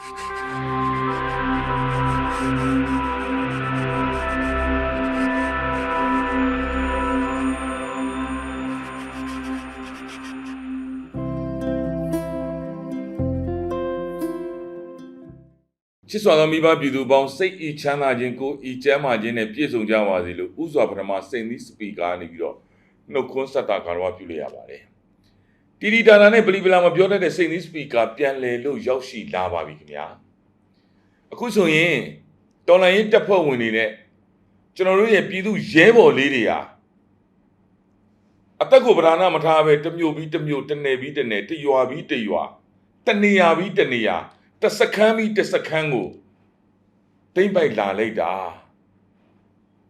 ချစ်စွာသောမိဘပြည်သူပေါင်းစိတ်ဤချမ်းသာခြင်းကိုဤကျမ်းမာခြင်းနဲ့ပြည့်စုံကြပါစေလို့ဥစွာပထမစိတ်သီးစပီကာနေပြီးတော့နှုတ်ခွန်းဆက်တာကာရဝပြုလိုက်ရပါတယ် တီတီတာတာနဲ့ပလီပလာမပြောတတ်တဲ့စိတ်သီးစပီကာပြန်လည်လို့ရောက်ရှိလာပါပြီခင်ဗျာအခုဆိုရင်တော်လိုင်းရေးတပ်ဖွဲ့ဝင်တွေနဲ့ကျွန်တော်တို့ရဲ့ပြည်သူရဲဘော်လေးတွေဟာအသက်ကိုဗราဏမထားပဲတစ်မျိုးပြီးတစ်မျိုးတစ်နယ်ပြီးတစ်နယ်တစ်ရွာပြီးတစ်ရွာတစ်နေရာပြီးတစ်နေရာတစ်စခန်းပြီးတစ်စခန်းကိုတိမ့်ပိုက်လာလိုက်တာ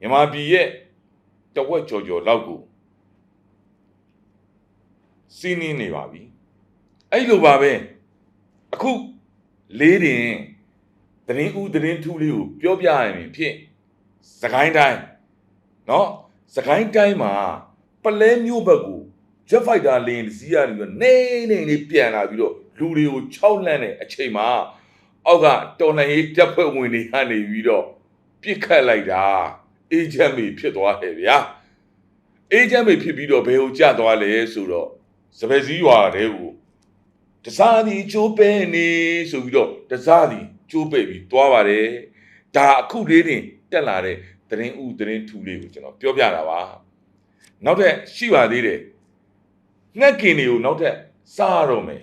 မြန်မာပြည်ရဲ့တဝက်ကျော်ကျော်လောက်ကို စီးနင်းနေပါပြီအဲ့လိုပါပဲအခုလေးတင်သတင်းဦးသတင်းထူးလေးကိုပြောပြရရင်ဖြင့်စကိုင်းတိုင်းเนาะစကိုင်းတိုင်းမှာပလဲမျိုးဘက်ကို jet fighter လင်းစီးရပြီးတော့နေနေလေးပြန်လာပြီးတော့လူတွေကို6လန့်တဲ့အချိန်မှာအောက်ကတော်လှန်ရေးတပ်ဖွဲ့ဝင်တွေကနေပြီးတော့ပြစ်ခတ်လိုက်တာအေဂျင့်မေဖြစ်သွားတယ်ဗျာအေဂျင့်မေဖြစ်ပြီးတော့ဘယ်ကိုကျသွားလဲဆိုတော့ စပယ်စည်းရွာတဲ့ကိုတစားသည်ကျိုးပဲနေဆိုပြီးတော့တစားသည်ကျိုးပဲပြီးသွားပါတယ်ဒါအခုလေးတင်တက်လာတဲ့သတင်းဥသတင်းထူလေးကိုကျွန်တော်ပြောပြတာပါနောက်ထပ်ရှိပါသေးတယ်ငှက်ကင်တွေကိုနောက်ထပ်စားရတော့မယ်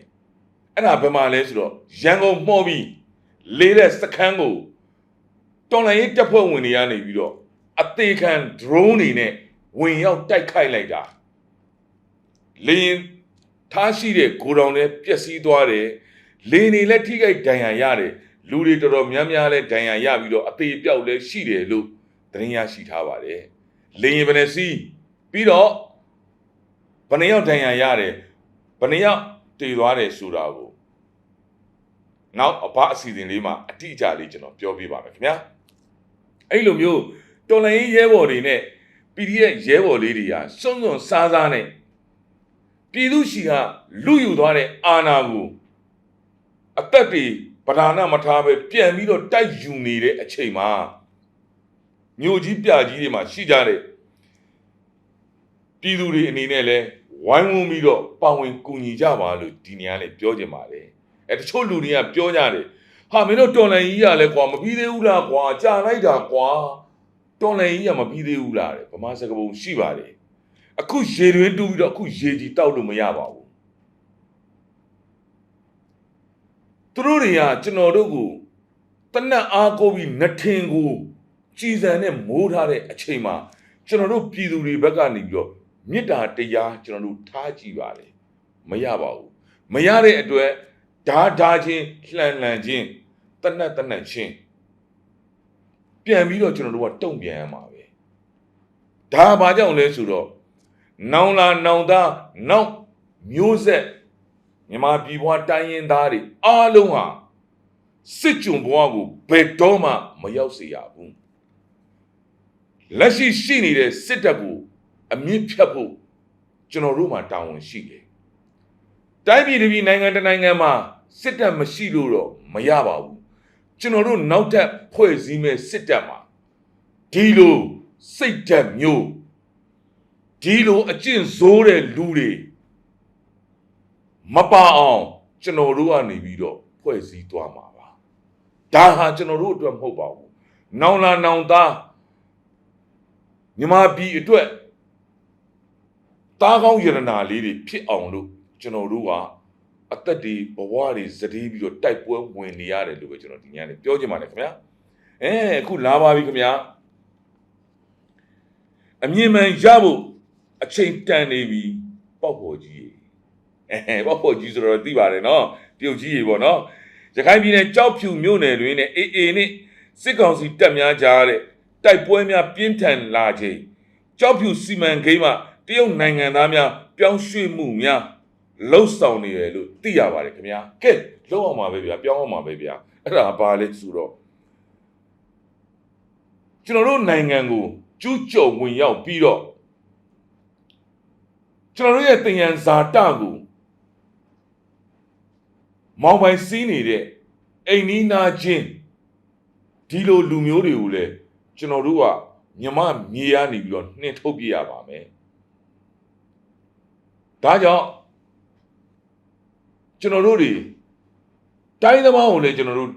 အဲ့ဒါဘယ်မှာလဲဆိုတော့ရန်ကုန်မှော်ပြီးလေးတဲ့စခန်းကိုတော်လိုင်းရေးတပ်ဖွဲ့ဝင်တွေကနေပြီးတော့အသေးခံ drone တွေနဲ့ဝင်ရောက်တိုက်ခိုက်လိုက်တာလင်း ထားရှိတဲ့ဂိုဒေါင်နဲ့ပျက်စီးသွားတယ်လင်းနေလည်းထိခိုက်ဒဏ်ရာရတယ်လူတွေတော်တော်များများလည်းဒဏ်ရာရပြီးတော့အသေးပြောက်လည်းရှိတယ်လို့သတင်းရရှိထားပါတယ်လင်းရင်ဘယ်နဲ့စီးပြီးတော့ဘယ်နှယောက်ဒဏ်ရာရတယ်ဘယ်နှယောက်တည်သွားတယ်ဆိုတာကိုနောက်အဘအစီအစဉ်လေးမှာအတိအကျလေးကျွန်တော်ပြောပြပါမယ်ခင်ဗျာအဲ့လိုမျိုးတော်လိုင်းရဲဘော်တွေနဲ့ PDF ရဲဘော်လေးတွေဟာစွန့်စွန့်စားစားနဲ့ ပြည်သူရှိကလူယူသွားတဲ့အာဏာကိုအသက်တွေဗဒါနမထားပဲပြန်ပြီးတော့တိုက်ယူနေတဲ့အချိန်မှာမြို့ကြီးပြကြီးတွေမှာရှိကြတဲ့ပြည်သူတွေအနေနဲ့လဲဝိုင်းဝန်းပြီးတော့ပါဝင်ကူညီကြပါလို့ဒီနေရာနဲ့ပြောချင်ပါတယ်အဲတချို့လူတွေကပြောကြတယ်ဟာမင်းတို့တော်လန်ကြီးရလဲကွာမပြီးသေးဘူးလားကွာကြာလိုက်တာကွာတော်လန်ကြီးရမပြီးသေးဘူးလားတဲ့ဗမာစကားပုံရှိပါတယ် အခုရေတွင်တူးပြီးတော့အခုရေကြီးတောက်လို့မရပါဘူးသူတို့တွေကကျွန်တော်တို့ကိုတနက်အားကိုပြီးနှထင်ကိုကြည်စံနဲ့မိုးထားတဲ့အချိန်မှာကျွန်တော်တို့ပြည်သူတွေဘက်ကနေပြီးတော့မေတ္တာတရားကျွန်တော်တို့ထားကြည့်ပါတယ်မရပါဘူးမရတဲ့အတွက်ဓာဓာချင်းလှန်လှန်ချင်းတနက်တနက်ချင်းပြန်ပြီးတော့ကျွန်တော်တို့ကတုံ့ပြန်ရမှာပဲဒါဘာကြောင့်လဲဆိုတော့ နောင်လာနောင်သားနောက်မျိုးဆက်မြန်မာပြည်ပွားတိုင်းရင်းသားတွေအားလုံးဟာစစ်ကြုံဘဝကိုဘယ်တော့မှမရောက်စေရဘူးလက်ရှိရှိနေတဲ့စစ်တပ်ကိုအမြင့်ဖြတ်ဖို့ကျွန်တော်တို့မှာတာဝန်ရှိတယ်တိုင်းပြည်တစ်ပြည်နိုင်ငံတစ်နိုင်ငံမှာစစ်တပ်မရှိလို့တော့မရပါဘူးကျွန်တော်တို့နောက်ထပ်ဖွဲ့စည်းမဲ့စစ်တပ်မှာဒီလိုစိတ်ဓာတ်မျိုး ဒီလိုအကျင့်ဆိုးတဲ့လူတွေမပါအောင်ကျွန်တော်တို့ကနေပြီးတော့ဖွဲ့စည်းသွားမှာပါဒါဟာကျွန်တော်တို့အတွက်မဟုတ်ပါဘူးနောင်လာနောင်သားမြမပြည်အတွက်တားကောင်းယရနာလေးတွေဖြစ်အောင်လို့ကျွန်တော်တို့ကအသက်တွေဘဝတွေစတေးပြီးတော့တိုက်ပွဲဝင်နေရတယ်လို့ပဲကျွန်တော်ဒီညနေပြောချင်ပါတယ်ခင်ဗျာအဲအခုလာပါပြီခင်ဗျာအမြင်မှန်ရဖို့ အချိန်တန်နေပြီပေါက်ပေါ်ကြီးအဲပေါက်ပေါ်ကြီးဆိုတော့သိပါတယ်နော်ပြုတ်ကြီးရေပေါ့နော်ရခိုင်ပြည်နယ်ကြောက်ဖြူမြို့နယ်တွင်နဲ့အေအေနဲ့စစ်ကောင်စီတပ်များကြားတဲ့တိုက်ပွဲများပြင်းထန်လာခြင်းကြောက်ဖြူစီမံကိန်းမှာတရုတ်နိုင်ငံသားများပြောင်းရွှေ့မှုများလှုပ်ဆောင်နေတယ်လို့သိရပါတယ်ခင်ဗျာကဲလှုပ်အောင်ပါပဲဗျာပြောင်းအောင်ပါပဲဗျာအဲ့ဒါဘာလဲဆိုတော့ကျွန်တော်တို့နိုင်ငံကိုကျူးကျော်ဝင်ရောက်ပြီးတော့ ကျွန်တော်တို့ရဲ့တင်ရန်ဇာတကိုမောင်ပိုင်စီးနေတဲ့အိမ်နီးနာချင်းဒီလိုလူမျိုးတွေကိုလည်းကျွန်တော်တို့ကမြမမြေရနေပြီးတော့နှင်ထုတ်ပြရပါမယ်ဒါကြောင့်ကျွန်တော်တို့တွေတိုင်းသမားကိုလည်းကျွန်တော်တို့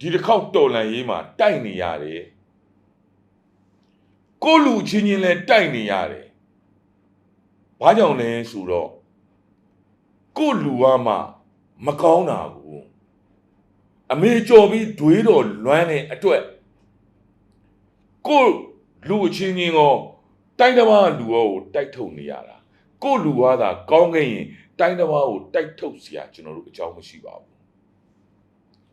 ဒီတစ်ခေါက်တော်လန်ရေးမှာတိုက်နေရတယ်ကိုယ့်လူချင်းချင်းလည်းတိုက်နေရတယ် ဘာကြောင့်လဲဆိုတော့ကို့လူကမှမကောင်းတာကိုအမေကြော်ပြီးဒွေးတော်လွမ်းတဲ့အတွက်ကို့လူအချင်းချင်းရောတိုင်းတစ်ပါးလူရောကိုတိုက်ထုတ်နေရတာကို့လူကသာကောင်းခဲ့ရင်တိုင်းတစ်ပါးကိုတိုက်ထုတ်စရာကျွန်တော်တို့အကြောင်းမရှိပါဘူး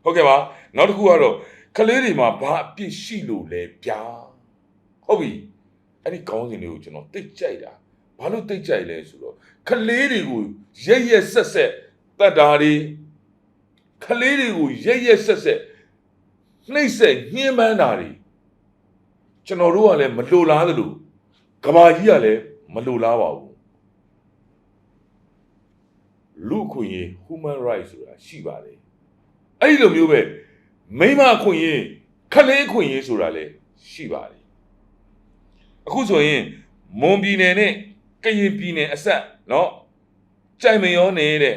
ဟုတ်ကဲ့ပါနောက်တစ်ခုကတော့ကလေးတွေမှာဘာအပြစ်ရှိလို့လဲဗျာဟုတ်ပြီအဲ့ဒီကောင်းစဉ်လေးကိုကျွန်တော်တိတ်ကြိုက်တာ ဘာလို့တိတ်ကြိုက်လဲဆိုတော့ကလေးတွေကိုရက်ရက်ဆက်ဆက်တတ်တာတွေကလေးတွေကိုရက်ရက်ဆက်ဆက်နှိမ့်ဆက်ညှင်းပန်းတာတွေကျွန်တော်တို့ကလည်းမလိုလားသလိုကဘာကြီးကလည်းမလိုလားပါဘူးလူခွင့်ရေး human rights ဆိုတာရှိပါတယ်အဲ့ဒီလိုမျိုးပဲမိမခွင့်ရေးခလေးခွင့်ရေးဆိုတာလည်းရှိပါတယ်အခုဆိုရင်မွန်ပြည်နယ်နဲ့ ကရင်ပြည်နယ်အဆက်နော်ကြိုင်မယောနေတဲ့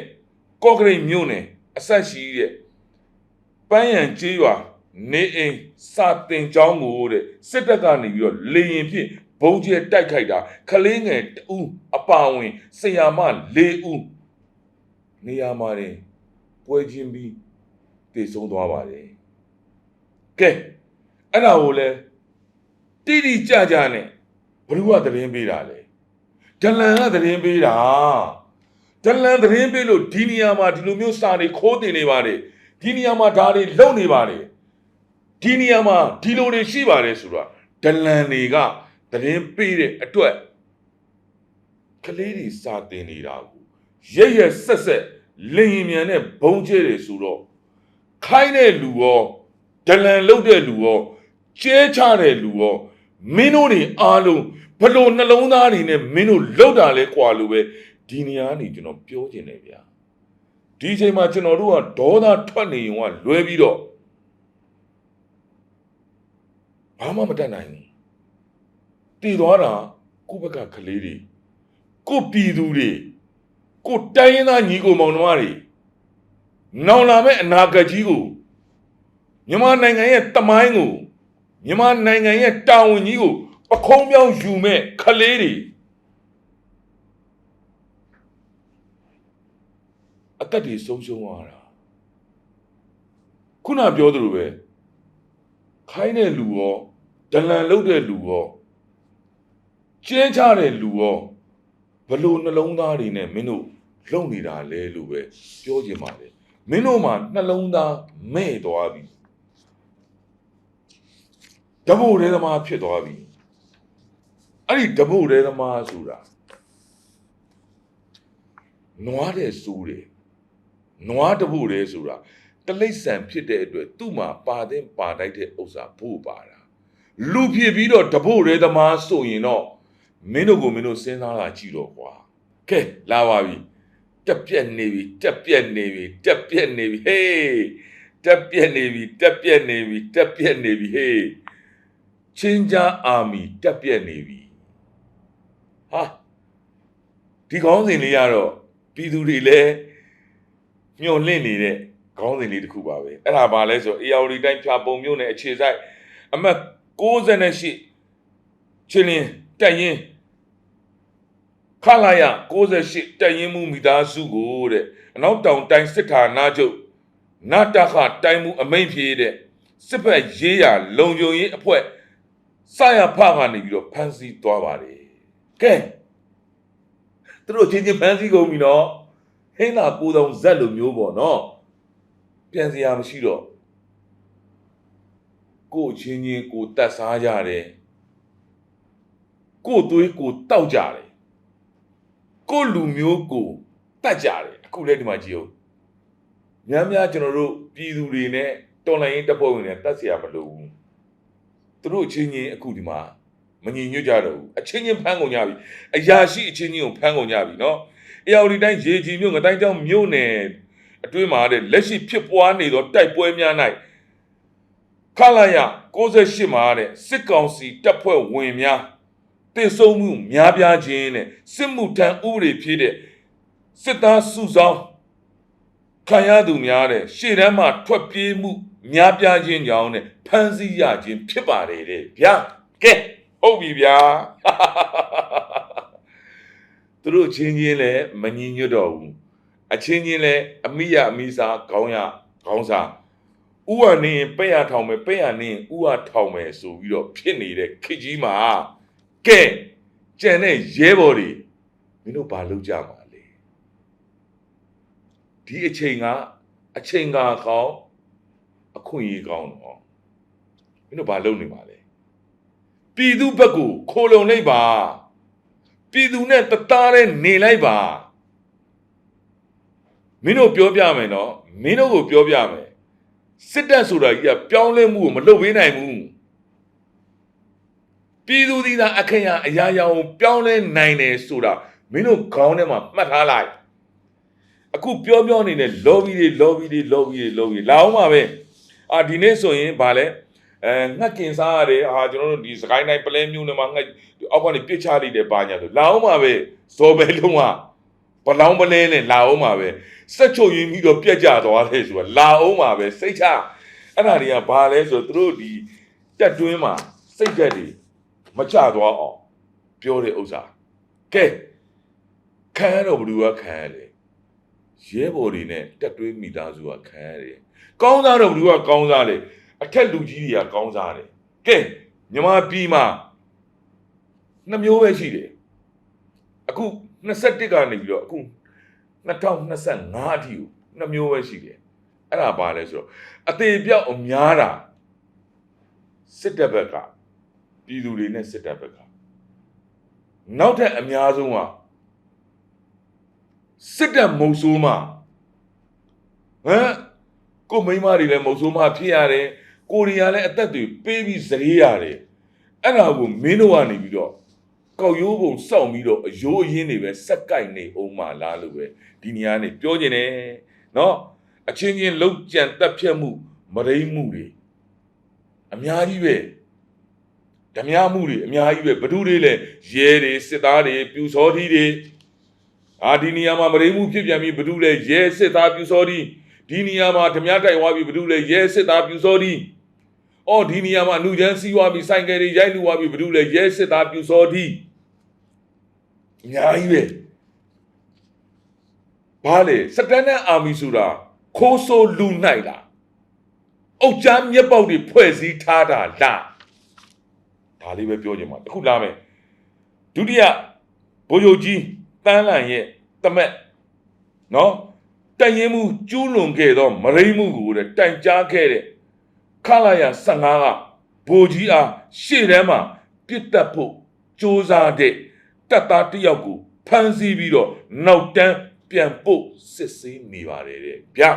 ကော့ဂရိတ်မြို့နယ်အဆက်ရှိတဲ့ပန်းရံကျေးရွာနေအိမ်စာတင်ကျောင်းကိုတဲ့စစ်တပ်ကနေပြီးတော့လေရင်ဖြင့်ဘုံကျဲတိုက်ခိုက်တာခလေးငယ်တူအပါဝင်ဆရာမ၄ဦးနေရာမှာတင်ပွဲချင်းပြီးတည်ဆုံးသွားပါတယ်ကဲအဲ့ဒါကိုလဲတိတိကျကျနဲ့ဘ누구ကသတင်းပေးတာလဲ ဒလန်ကသတင်းပေးတာဒလန်သတင်းပေးလို့ဒီနေရာမှာဒီလိုမျိုးစာတွေခိုးတင်နေပါတယ်ဒီနေရာမှာဒါတွေလုံနေပါတယ်ဒီနေရာမှာဒီလိုတွေရှိပါတယ်ဆိုတော့ဒလန်တွေကသတင်းပေးတဲ့အတွက်ကလေးတွေစာတင်နေတာကိုရရဆက်ဆက်လင်ရင်မြန်နဲ့ဘုံကျဲတယ်ဆိုတော့ခိုင်းတဲ့လူရောဒလန်လုတ်တဲ့လူရောကျဲချတဲ့လူရောမင်းတို့တွေအားလုံး ဘလို့နှလုံးသားတွေနဲ့မင်းတို့လုတ်တာလဲကွာလို့ပဲဒီနေရာကနေကျွန်တော်ပြောချင်တယ်ဗျာဒီအချိန်မှာကျွန်တော်တို့ကဒေါသထွက်နေရင်ကလွဲပြီးတော့ဘာမှမတတ်နိုင်ဘူးတည်သွားတာကိုယ့်ဘက်ကကလေးတွေကိုယ့်ပြည်သူတွေကိုယ့်တိုင်းရင်းသားညီကိုမောင်နှမတွေနောင်လာမဲ့အနာဂတ်ကြီးကိုမြန်မာနိုင်ငံရဲ့တမိုင်းကိုမြန်မာနိုင်ငံရဲ့တာဝန်ကြီးကို ပခုံးပြောင်းယူမဲ့ခလေးတွေအသက်တွေဆုံးရှုံးသွားတာခုနပြောသလိုပဲခိုင်းတဲ့လူရောဒလန်လုပ်တဲ့လူရောကျင်းချတဲ့လူရောဘလို့နှလုံးသားတွေနဲ့မင်းတို့လုံနေတာလဲလို့ပဲပြောချင်ပါတယ်မင်းတို့မှာနှလုံးသားမဲ့သွားပြီဓမ္မို့ရဲသမားဖြစ်သွားပြီ အဲ့ဒီဓမ္မို့ရဲသမားဆိုတာနွားတဲ့စိုးတယ်နွားတဖို့ရဲဆိုတာတလိษံဖြစ်တဲ့အတွက်သူ့မှာပါတဲ့ပါတိုက်တဲ့ဥစ္စာဖို့ပါတာလူဖြစ်ပြီးတော့တဖို့ရဲသမားဆိုရင်တော့မင်းတို့ကိုမင်းတို့စဉ်းစားတာကြည့်တော့ကွာကဲလာပါပြီတက်ပြက်နေပြီတက်ပြက်နေပြီတက်ပြက်နေပြီဟေးတက်ပြက်နေပြီတက်ပြက်နေပြီတက်ပြက်နေပြီဟေးချင်းကြအာမီတက်ပြက်နေပြီ ဟာဒီကောင်းစဉ်လေးကတော့ပြည်သူတွေလည်းညှော်လင့်နေတဲ့ခေါင်းစဉ်လေးတစ်ခုပါပဲအဲ့ဒါဘာလဲဆိုအေယာဝတီတိုင်းဖြာပုံမြို့နယ်အခြေဆိုင်အမှတ်68ချင်းလင်းတက်ရင်ခလာရ68တက်ရင်မှုမိသားစုကိုတဲ့အနောက်တောင်တိုင်းစစ်ဌာနချုပ်နာတခတိုင်းမှုအမိန့်ဖြေတဲ့စစ်ဘက်ရေးရလုံခြုံရေးအဖွဲ့စရဖကနေပြီးတော့ဖမ်းဆီးသွားပါတယ် ကဲသူတို့ချင်းချင်းဖမ်းဆီးကုန်ပြီနော်ဟင်းလာကိုတောင်ဇက်လိုမျိုးပေါ့နော်ပြန်စရာမရှိတော့ကို့ချင်းချင်းကိုတတ်စားကြတယ်ကို့သွေးကိုတောက်ကြတယ်ကို့လူမျိုးကိုတတ်ကြတယ်အခုလည်းဒီမှာကြည့်အောင်များများကျွန်တော်တို့ပြည်သူတွေနဲ့တော်လိုင်းရင်တပ်ဖွဲ့ဝင်တွေတတ်เสียမလို့ဘူးသူတို့ချင်းချင်းအခုဒီမှာ မငြိညွတ်ကြတော့ဘူးအချင်းချင်းဖမ်းကုန်ကြပြီအရာရှိအချင်းချင်းကိုဖမ်းကုန်ကြပြီနော်အေယာဝတီတိုင်းရေကြီးမြို့ငတိုင်းကျောင်းမြို့နယ်အတွင်းမှာတဲ့လက်ရှိဖြစ်ပွားနေသောတိုက်ပွဲများ၌ခလာရ68မှာတဲ့စစ်ကောင်စီတပ်ဖွဲ့ဝင်များတည်ဆုံမှုများပြားခြင်းနဲ့စစ်မှုထမ်းဥပဒေဖြစ်တဲ့စစ်သားစုဆောင်ခံရသူများတဲ့ရှေ့တန်းမှာထွက်ပြေးမှုများပြားခြင်းကြောင့်နဲ့ဖမ်းဆီးရခြင်းဖြစ်ပါတယ်တဲ့ဗျာကဲ ဟုတ်ပြီဗျာသူတို့ချင်းချင်းလည်းမငြင်းညွတ်တော့ဘူးအချင်းချင်းလည်းအမိရအမိစားခေါင်းရခေါင်းစားဥဝနေရင်ပဲ့ရထောင်မယ်ပဲ့ရနေရင်ဥဝထောင်မယ်ဆိုပြီးတော့ဖြစ်နေတဲ့ခေတ်ကြီးမှာကဲကြံတဲ့ရဲဘော်တွေမင်းတို့ဘာလုပ်ကြမှာလဲဒီအချိန်ကအချိန်ကကောင်းအခွင့်အရေးကောင်းတော့မင်းတို့ဘာလုပ်နေမှာလဲ ပြည်သူဘက်ကိုခိုလုံလိုက်ပါပြည်သူနဲ့တသားနဲ့နေလိုက်ပါမင်းတို့ပြောပြမယ်နော်မင်းတို့ကိုပြောပြမယ်စစ်တပ်ဆိုတာကြီးကပြောင်းလဲမှုကိုမလုပ်ပေးနိုင်ဘူးပြည်သူဒီသာအခရာအရာရာကိုပြောင်းလဲနိုင်တယ်ဆိုတာမင်းတို့ခေါင်းထဲမှာမှတ်ထားလိုက်အခုပြောပြောနေတဲ့ lobby တွေ lobby တွေ lobby တွေ lobby လာအောင်ပါပဲအာဒီနေ့ဆိုရင်ဗာလဲ အဲငှက်ကင်စားရတယ်အာကျွန်တော်တို့ဒီစကိုင်းတိုင်းပလဲမျိုးနဲ့မှာငှက်အောက်ကနေပြစ်ချလိုက်တယ်ပါညာဆိုလာအောင်ပါပဲဇော်ပဲလုံးဝဘလောင်းပလဲနဲ့လာအောင်ပါပဲစက်ချုပ်ရင်းပြီးတော့ပြက်ကြသွားတယ်ဆိုတာလာအောင်ပါပဲစိတ်ချအဲ့ဒါတွေကဘာလဲဆိုတော့သူတို့ဒီတက်တွင်းမှာစိတ်ဓာတ်တွေမချသွားအောင်ပြောတဲ့ဥစ္စာကဲခံရတော့ဘယ်သူကခံရလဲရဲဘော်တွေနဲ့တက်တွင်းမိသားစုကခံရတယ်ကောင်းစားတော့ဘယ်သူကကောင်းစားလဲ အထက်လူကြီးတွေကကောင်းစားတယ်ကဲမြမပြည်မှာနှစ်မျိုးပဲရှိတယ်အခု21ကနေပြီးတော့အခု2025အထိကိုနှစ်မျိုးပဲရှိတယ်အဲ့ဒါဘာလဲဆိုတော့အသေးပြောက်အများတာစစ်တပ်ဘက်ကပြည်သူတွေနဲ့စစ်တပ်ဘက်ကနောက်ထပ်အများဆုံးကစစ်တပ်မုံဆိုးမှဟမ်ကိုမိန်းမတွေလည်းမုံဆိုးမှဖြစ်ရတယ် ကိုရီးယားလည်းအသက်တွေပေးပြီးဇရေရတယ်အဲ့ဒါကိုမင်းတို့ကနေပြီးတော့ကောက်ရိုးပုံစောင့်ပြီးတော့အယိုးအရင်းတွေပဲစက်ကိုက်နေအောင်မလားလို့ပဲဒီနေရာနေပြောနေတယ်နော်အချင်းချင်းလုံးကြံတက်ဖြတ်မှုမရိမ့်မှုတွေအများကြီးပဲဓမြမှုတွေအများကြီးပဲဘဒုတွေလဲရဲတွေစစ်သားတွေပြူစောသီးတွေအာဒီနေရာမှာမရိမ့်မှုဖြစ်ပြန်ပြီးဘဒုလဲရဲစစ်သားပြူစောသီးဒီနေရာမှာဓမြတိုက်သွားပြီးဘဒုလဲရဲစစ်သားပြူစောသီး အော်ဒီနေရာမှာအနုချမ်းစီးွားပြီးဆိုင်ကယ်တွေရိုက်လူွားပြီးဘဒုလဲရဲစစ်သားပြူစောသီးအများကြီးပဲဘာလဲစတန်ဒတ်အာမီဆိုတာခိုးဆိုးလူနိုင်လားအုတ်ချမ်းမျက်ပေါက်တွေဖွဲ့စည်းထားတာလားဒါလေးပဲပြောချင်ပါတခုလာမယ်ဒုတိယဘိုလ်ချုပ်ကြီးတန်းလန်ရဲ့တမက်နော်တိုင်ရင်မှုကျူးလွန်ခဲ့သောမရိမှုကိုတဲ့တိုင်ကြားခဲ့တဲ့ ခလာရ15ကဘိုလ်ကြီးအားရှေ့တန်းမှာပြစ်တက်ဖို့စ조사တဲ့တပ်သားတစ်ယောက်ကိုဖမ်းဆီးပြီးတော့နောက်တန်းပြန်ပို့စစ်ဆေးနေပါတယ်တဲ့ဗျာ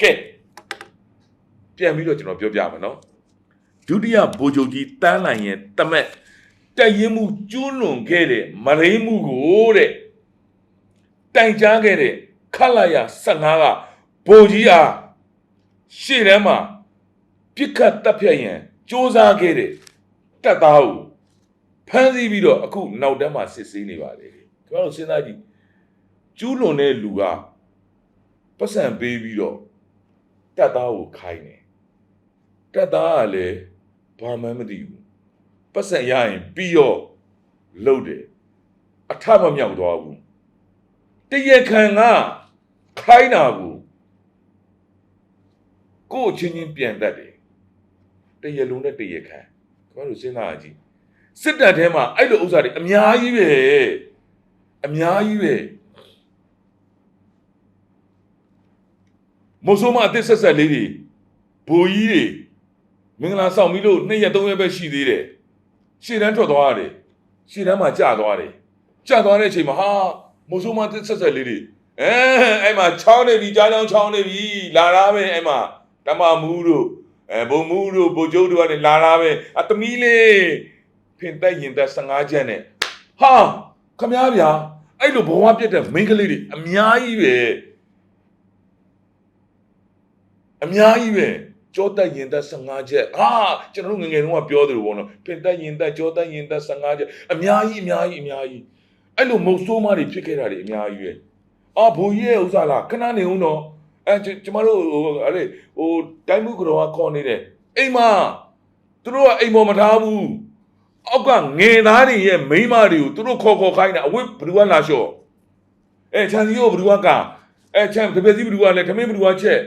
ကဲပြန်ပြီးတော့ကျွန်တော်ပြောပြမယ်နော်ဒုတိယဗိုလ်ချုပ်ကြီးတန်းလိုင်ရဲ့တမက်တက်ရင်မှုကျူးလွန်ခဲ့တဲ့မရိမှုကိုတဲ့တိုင်ကြားခဲ့တဲ့ခလာရ15ကဗိုလ်ကြီးအားရှေ့တန်းမှာ ပြစ်ခတ်တပ်ဖြတ်ရန်စ조사ခဲ့တဲ့တပ်သားကိုဖမ်းဆီးပြီးတော့အခုနောက်တန်းမှာစစ်ဆေးနေပါတယ်ကျွန်တော်တို့စဉ်းစားကြည့်ကျူးလွန်တဲ့လူကပတ်စံပေးပြီးတော့တက်သားကိုခိုင်းတယ်တက်သားကလည်းဘာမှမသိဘူးပတ်စံရရင်ပြီးတော့လှုပ်တယ်အထမမြောက်သွားဘူးတရခံကခိုင်းတာကိုကို့အချင်းချင်းပြန်တတ်တယ် တရလုံးနဲ့တရခံကျွန်တော်တို့စဉ်းစားကြည့်စစ်တပ်ထဲမှာအဲ့လိုဥစ္စာတွေအများကြီးပဲအများကြီးပဲမုံဆိုးမအသက်ဆက်ဆက်လေးတွေဘူကြီးတွေမင်္ဂလာဆောင်ပြီးလို့နှစ်ရက်သုံးရက်ပဲရှိသေးတယ်ရှေ့တန်းထွက်သွားရတယ်ရှေ့တန်းမှာကြာသွားတယ်ကြာသွားတဲ့အချိန်မှာဟာမုံဆိုးမအသက်ဆက်ဆက်လေးတွေအဲအဲ့မှာချောင်းနေပြီကြားချောင်းချောင်းနေပြီလာတာပဲအဲ့မှာတမမူးတို့ အဲဘုံမူးတို့ဘိုလ်ချုပ်တို့ကနေလာတာပဲအသမီးလေးဖင်သက်ရင်သက်15ချက်နဲ့ဟာခမားဗျာအဲ့လိုဘဝပြတ်တဲ့မိန်းကလေးတွေအများကြီးပဲအများကြီးပဲကြောတက်ရင်သက်15ချက်ဟာကျွန်တော်တို့ငယ်ငယ်တုန်းကပြောသလိုပေါ့နော်ပင်တက်ရင်သက်ကြောတက်ရင်သက်15ချက်အများကြီးအများကြီးအများကြီးအဲ့လိုမုတ်ဆိုးမတွေဖြစ်ခဲ့တာတွေအများကြီးပဲအာဘိုးကြီးရဲ့ဥစ္စာလားခဏနေဦးတော့ အဲကျမတို့ဟိုအဲ့လေဟိုတိုင်းမှုကတော့ခေါ်နေတယ်အိမ်မသူတို့ကအိမ်ပေါ်မထားဘူးအောက်ကငယ်သားတွေရဲ့မိန်းမတွေကိုသူတို့ခေါ်ခေါ်ခိုင်းတာအဝိဘယ်သူကလာလျှော့အဲချန်စီကိုဘယ်သူကကအဲချန်တပည့်စီဘယ်သူကလဲထမင်းဘယ်သူကချက်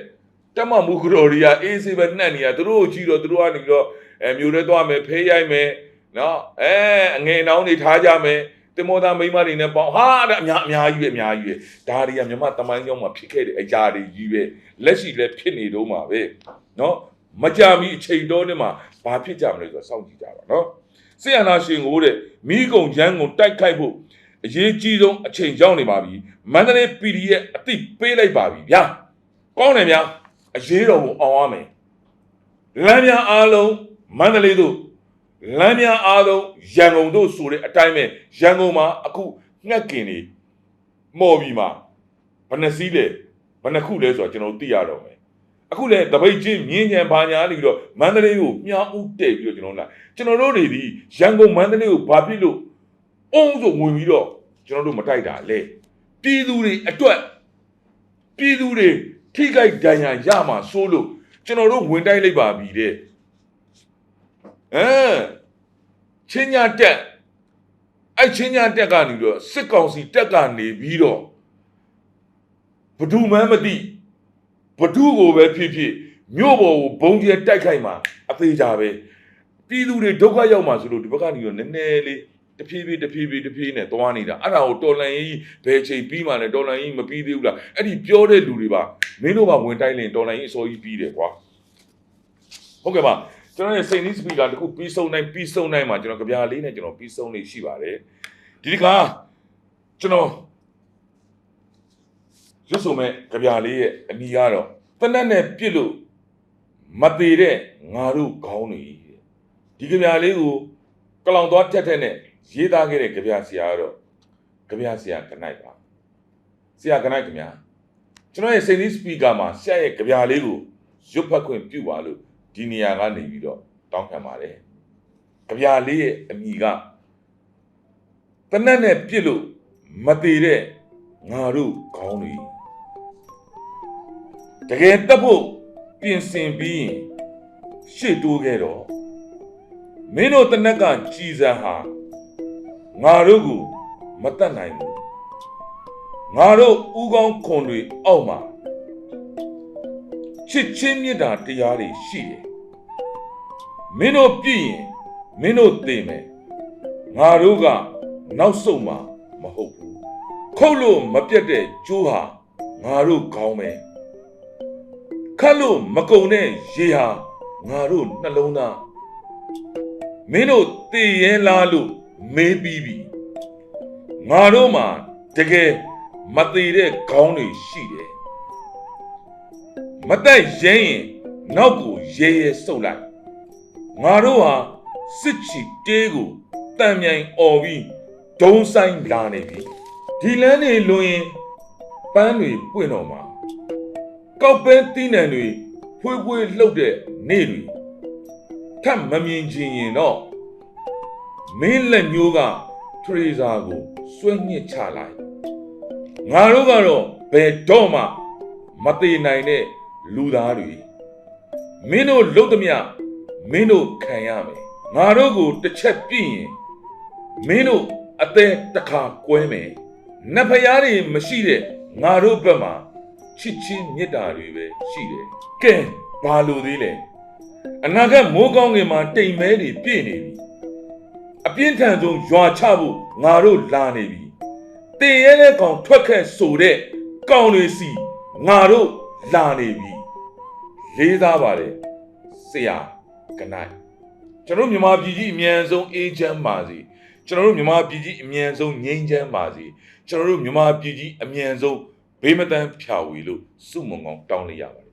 တက်မမူကတော်ရီယာအေးစေးပဲနှက်နေရသူတို့ကိုကြည့်တော့သူတို့ကနေပြီးတော့အဲမျိုးတွေသွားမယ်ဖေးရိုက်မယ်နော်အဲအငယ်နှောင်းတွေထားကြမယ် တင်မောသားမိန်းမတွေနဲ့ပေါင်းဟာတဲ့အများအများကြီးပဲအများကြီးပဲဒါတွေကမြမတမိုင်းကြောင်းမှာဖြစ်ခဲ့တဲ့အရာတွေကြီးပဲလက်ရှိလည်းဖြစ်နေတော့မှာပဲနော်မကြမီအချိန်တော်နဲ့မှာဘာဖြစ်ကြမလဲဆိုတော့စောင့်ကြည့်ကြပါနော်ဆီယနာရှင်ကိုတဲ့မိကုံချမ်းကိုတိုက်ခိုက်ဖို့အရေးကြီးဆုံးအချိန်ရောက်နေပါပြီမန္တလေး PDF အသိပေးလိုက်ပါပြီဗျာကောင်းတယ်ဗျာအရေးတော်ကိုအောင်ရမယ်လမ်းများအားလုံးမန္တလေးတို့ လမ်းများအားလုံးရန်ကုန်တို့ဆိုတဲ့အတိုင်းပဲရန်ကုန်မှာအခုငှက်ကင်နေမော်ပြီးမှာဘယ်နှစည်းလဲဘယ်နှခုလဲဆိုတော့ကျွန်တော်တို့သိရတော့မယ်အခုလဲတပိတ်ချင်းမြင်းညံဘာညာနေပြီးတော့မန္တလေးကိုမြှောက်ဥတဲ့ပြီးတော့ကျွန်တော်လာကျွန်တော်တို့တွေဒီရန်ကုန်မန္တလေးကိုဘာဖြစ်လို့အုံးဆိုဝင်ပြီးတော့ကျွန်တော်တို့မတိုက်တာလေပြည်သူတွေအတွက်ပြည်သူတွေထိခိုက်ဒဏ်ရာရမှာစိုးလို့ကျွန်တော်တို့ဝင်တိုက်လိုက်ပါပြီတဲ့ အဲချင်းညာတက်အဲ့ချင်းညာတက်ကနေပြီးတော့စစ်ကောင်စီတက်ကနေပြီးတော့ဘဒုမှန်းမသိဘဒုကိုပဲဖြစ်ဖြစ်မြို့ပေါ်ကိုဘုံကျဲတိုက်ခိုက်မှာအသေးကြပဲပြည်သူတွေဒုက္ခရောက်မှာဆိုလို့ဒီဘက်ကနေတော့နည်းနည်းလေးတဖြည်းဖြည်းတဖြည်းဖြည်းတဖြည်းနဲ့သွားနေတာအဲ့ဒါကိုတော်လန်ရေးဘယ်ချိန်ပြီးမှလဲတော်လန်ရေးမပြီးသေးဘူးလားအဲ့ဒီပြောတဲ့လူတွေပါမင်းတို့ပါဝင်တိုက်ရင်တော်လန်ရေးအစိုးရပြီးတယ်ကွာဟုတ်ကဲ့ပါ ကျွန်တော်ရဲ့စိန်နီးစပီကာတခုပြီးဆုံးနိုင်ပြီးဆုံးနိုင်မှာကျွန်တော်ကြပြားလေးနဲ့ကျွန်တော်ပြီးဆုံးနေရှိပါတယ်ဒီဒီကကျွန်တော်ရွတ်ဆိုမဲ့ကြပြားလေးရဲ့အမိကတော့တနက်နဲ့ပြစ်လို့မသေးတဲ့ငါတို့ခေါင်းတွေတဲ့ဒီကြပြားလေးကိုကလောင်သွားတက်တဲ့နဲ့ရေးသားခဲ့တဲ့ကြပြားဆရာကတော့ကြပြားဆရာကနိုင်ပါဆရာကနိုင်ခင်ဗျာကျွန်တော်ရဲ့စိန်ဒီစပီကာမှာဆရာရဲ့ကြပြားလေးကိုရွတ်ဖတ်ခွင့်ပြုပါလို့ ဒီနေရာကနေပြီးတော့တောင်းခံပါတယ်ကြပြားလေးရဲ့အမိကတနက်နဲ့ပြစ်လို့မသေးတဲ့ငါတို့ခေါင်းတွေတကယ်တက်ဖို့ပြင်ဆင်ပြီးရင်ရှေ့တိုးခဲ့တော့မင်းတို့တနက်ကကြည်စံဟာငါတို့ကိုမတတ်နိုင်ဘူးငါတို့ဥကောင်းခွန်တွေအောက်မှာချစ်ချင်းမြတ်တာတရားတွေရှိတယ် မင်းတို့ပြည့်ရင်မင်းတို့သိမယ်ငါတို့ကနောက်ဆုံးမှာမဟုတ်ဘူးခုတ်လို့မပြတ်တဲ့ကျိုးဟာငါတို့ခေါင်းပဲခတ်လို့မကုံတဲ့ရေဟာငါတို့နှလုံးသားမင်းတို့တည်ရဲလားလို့မေးပြီးပြီငါတို့မှာတကယ်မသေးတဲ့ခေါင်းတွေရှိတယ်မတက်ရဲရင်နောက်ကိုရဲရဲဆုပ်လိုက် ငါတို့ဟာစစ်ချီတေးကိုတံမြိုင်អော်ပြီးဒုံဆိုင်လာနေပြီဒီလမ်းတွေလွင်ပန်းတွေပွင့်တော့မှာကောက်ပန်းတီးနှံတွေဖွေးဖွေးလှုပ်တဲ့နေ့တွေထပ်မမြင်ချင်ရင်တော့မင်းလက်ညိုးကထရေဇာကိုစွဲညစ်ချလိုက်ငါတို့ကတော့ဘယ်တော့မှမသေးနိုင်တဲ့လူသားတွေမင်းတို့လှုပ်သမျှ မင်းတို့ခံရမယ်ငါတို့ကိုတစ်ချက်ပြည့်ရင်မင်းတို့အသေးတစ်ခါကွဲမယ်နတ်ဖျားတွေမရှိတဲ့ငါတို့ဘက်မှာချစ်ချင်းမေတ္တာတွေပဲရှိတယ်ကဲဘာလို့သေးလဲအနာဂတ်မိုးကောင်းငင်မှာတိမ်မဲတွေပြည့်နေပြီအပြင်းထန်ဆုံးရွာချဖို့ငါတို့လာနေပြီတင်ရဲတဲ့ကောင်ထွက်ခက်ဆိုတဲ့ကောင်တွေစီငါတို့လာနေပြီလေးသားပါတယ်ဆရာ ကနိုင်ကျွန်တော်မြန်မာပြည်ကြီးအမြန်ဆုံးအေးချမ်းပါစေကျွန်တော်တို့မြန်မာပြည်ကြီးအမြန်ဆုံးငြိမ်းချမ်းပါစေကျွန်တော်တို့မြန်မာပြည်ကြီးအမြန်ဆုံးဘေးမတန်းဖြာဝေလို့စုမုံကောင်းတောင်းလိုက်ရပါတယ်